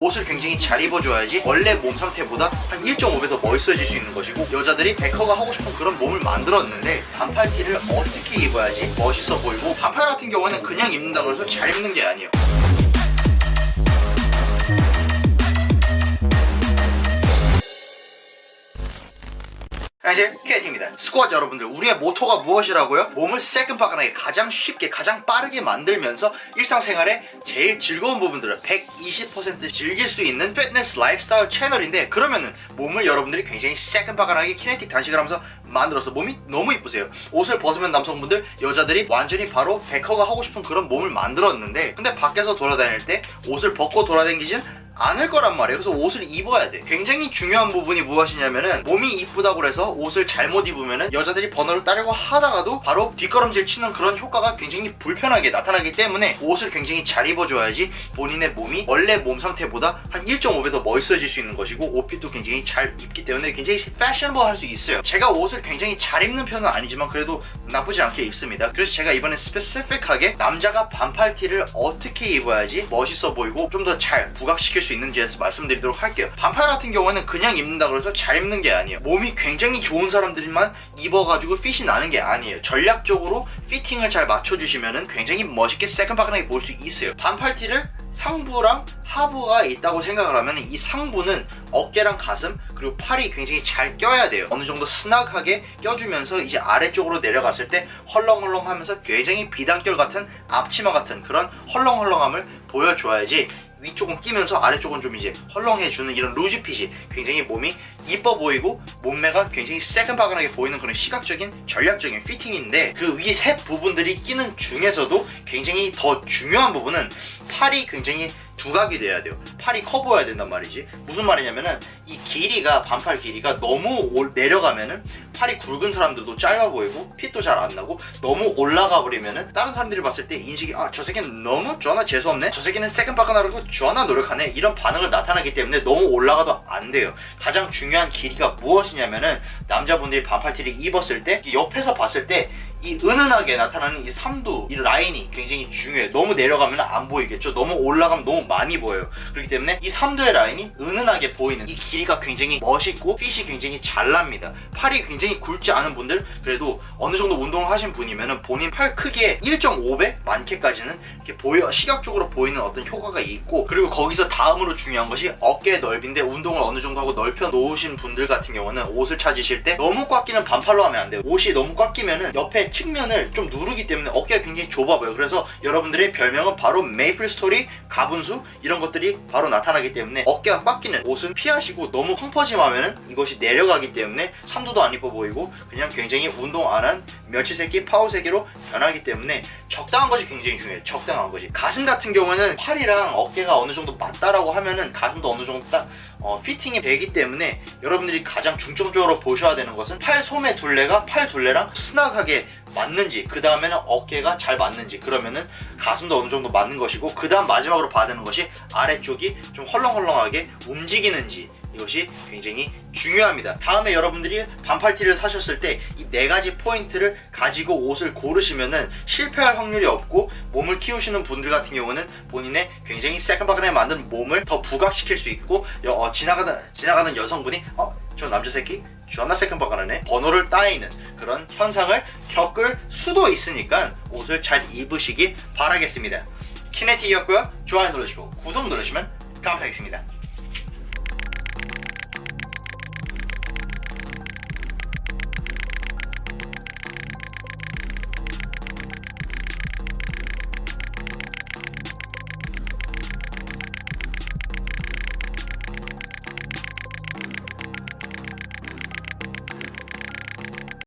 옷을 굉장히 잘 입어줘야지 원래 몸 상태보다 한 1.5배 더 멋있어질 수 있는 것이고 여자들이 베커가 하고 싶은 그런 몸을 만들었는데 반팔 티를 어떻게 입어야지 멋있어 보이고 반팔 같은 경우는 그냥 입는다 그래서 잘 입는 게 아니에요 안녕하세요 KT입니다 스쿼트 여러분들 우리의 모토가 무엇이라고요? 몸을 새끈바끈하게 가장 쉽게 가장 빠르게 만들면서 일상생활에 제일 즐거운 부분들을 120% 즐길 수 있는 피트니스 라이프스타일 채널인데 그러면은 몸을 여러분들이 굉장히 새끈바끈하게 키네틱 단식을 하면서 만들어서 몸이 너무 이쁘세요 옷을 벗으면 남성분들 여자들이 완전히 바로 베커가 하고 싶은 그런 몸을 만들었는데 근데 밖에서 돌아다닐 때 옷을 벗고 돌아다니진 않을 거란 말이에요. 그래서 옷을 입어야 돼. 굉장히 중요한 부분이 무엇이냐면은 몸이 이쁘다고 해서 옷을 잘못 입으면은 여자들이 번호를 따려고 하다가도 바로 뒷걸음질 치는 그런 효과가 굉장히 불편하게 나타나기 때문에 옷을 굉장히 잘 입어줘야지 본인의 몸이 원래 몸 상태보다 한 1.5배 더 멋있어질 수 있는 것이고 옷핏도 굉장히 잘 입기 때문에 굉장히 패셔너블 할 수 있어요. 제가 옷을 굉장히 잘 입는 편은 아니지만 그래도 나쁘지 않게 입습니다. 그래서 제가 이번에 스페시픽하게 남자가 반팔 티를 어떻게 입어야지 멋있어 보이고 좀 더 잘 부각시킬 수 있는지에서 말씀드리도록 할게요. 반팔 같은 경우는 그냥 입는다 그래서 잘 입는 게 아니에요. 몸이 굉장히 좋은 사람들만 입어가지고 핏이 나는 게 아니에요. 전략적으로 피팅을 잘 맞춰주시면은 굉장히 멋있게 새끈바끈하게 볼수 있어요. 반팔 티를 상부랑 하부가 있다고 생각을 하면 이 상부는 어깨랑 가슴 그리고 팔이 굉장히 잘 껴야 돼요. 어느 정도 스낙하게 껴주면서 이제 아래쪽으로 내려갔을 때 헐렁헐렁하면서 굉장히 비단결 같은 앞치마 같은 그런 헐렁헐렁함을 보여줘야지 위쪽은 끼면서 아래쪽은 좀 이제 헐렁해주는 이런 루즈핏이 굉장히 몸이 이뻐 보이고 몸매가 굉장히 새끈바끈하게 보이는 그런 시각적인 전략적인 피팅인데 그 위 세 부분들이 끼는 중에서도 굉장히 더 중요한 부분은 팔이 굉장히 두각이 돼야 돼요. 팔이 커 보여야 된단 말이지. 무슨 말이냐면은 이 길이가 반팔 길이가 너무 올- 내려가면은 팔이 굵은 사람들도 짧아 보이고 핏도 잘 안 나고 너무 올라가 버리면은 다른 사람들이 봤을 때 인식이 아 저 새끼는 너무 존나 재수 없네. 저 새끼는 새끈바끈하고 존나 노력하네. 이런 반응을 나타나기 때문에 너무 올라가도 안 돼요. 가장 중요한 길이가 무엇이냐면은 남자분들이 반팔티를 입었을 때 옆에서 봤을 때 이 은은하게 나타나는 이 삼두 이 라인이 굉장히 중요해요. 너무 내려가면 안 보이겠죠. 너무 올라가면 너무 많이 보여요. 그렇기 때문에 이 삼두의 라인이 은은하게 보이는 이 길이가 굉장히 멋있고 핏이 굉장히 잘 납니다. 팔이 굉장히 굵지 않은 분들 그래도 어느 정도 운동을 하신 분이면은 본인 팔 크기의 1.5배 많게까지는 이렇게 보여 시각적으로 보이는 어떤 효과가 있고 그리고 거기서 다음으로 중요한 것이 어깨 넓인데 운동을 어느 정도 하고 넓혀 놓으신 분들 같은 경우는 옷을 찾으실 때 너무 꽉 끼는 반팔로 하면 안 돼요. 옷이 너무 꽉 끼면은 옆에 측면을 좀 누르기 때문에 어깨가 굉장히 좁아 보여요. 그래서 여러분들의 별명은 바로 메이플 스토리, 가분수 이런 것들이 바로 나타나기 때문에 어깨가 꽉 끼는 옷은 피하시고 너무 펑퍼짐하면은 이것이 내려가기 때문에 삼두도 안 이뻐 보이고 그냥 굉장히 운동 안 한 멸치 새끼, 파우 새끼로 변하기 때문에 적당한 것이 굉장히 중요해요. 적당한 것이. 가슴 같은 경우는 팔이랑 어깨가 어느 정도 맞다라고 하면은 가슴도 어느 정도 딱 어, 피팅이 되기 때문에 여러분들이 가장 중점적으로 보셔야 되는 것은 팔 소매 둘레가 팔 둘레랑 스낙하게 맞는지 그 다음에는 어깨가 잘 맞는지 그러면은 가슴도 어느 정도 맞는 것이고 그 다음 마지막으로 봐야 되는 것이 아래쪽이 좀 헐렁헐렁하게 움직이는지 이것이 굉장히 중요합니다. 다음에 여러분들이 반팔티를 사셨을 때 이 네 가지 포인트를 가지고 옷을 고르시면은 실패할 확률이 없고 몸을 키우시는 분들 같은 경우는 본인의 굉장히 새끈바끈하게 만든 몸을 더 부각시킬 수 있고 여- 어, 지나가는 지나가는 여성분이 어 저 남자 새끼 존나 새끈바끈하네 번호를 따이는 그런 현상을 겪을 수도 있으니까 옷을 잘 입으시기 바라겠습니다. 키네틱이었고요. 좋아요 눌러주시고 구독 누르시면 감사하겠습니다.